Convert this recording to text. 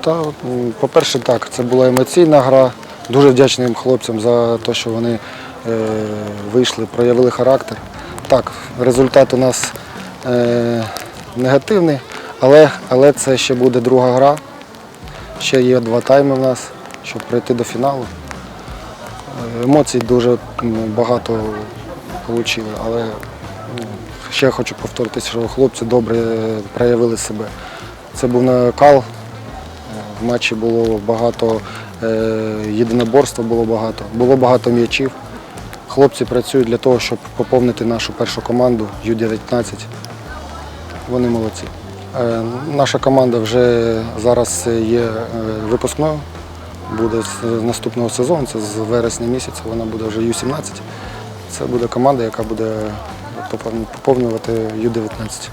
Та, по-перше, так, це була емоційна гра. Дуже вдячним хлопцям за те, що вони е, вийшли, проявили характер. Так, результат у нас е, негативний, але, але це ще буде друга гра. Ще є два тайми в нас, щоб прийти до фіналу. Е, Емоцій дуже багато отримали, але ще хочу повторитися, що хлопці добре проявили себе. Це був накал. В матчі було багато е, єдиноборства, було багато, було багато м'ячів. Хлопці працюють для того, щоб поповнити нашу першу команду Ю-19. Вони молодці. Е, наша команда вже зараз є е, випускною. Буде з наступного сезону, це з вересня місяця, вона буде вже Ю-17. Це буде команда, яка буде поповнювати Ю-19.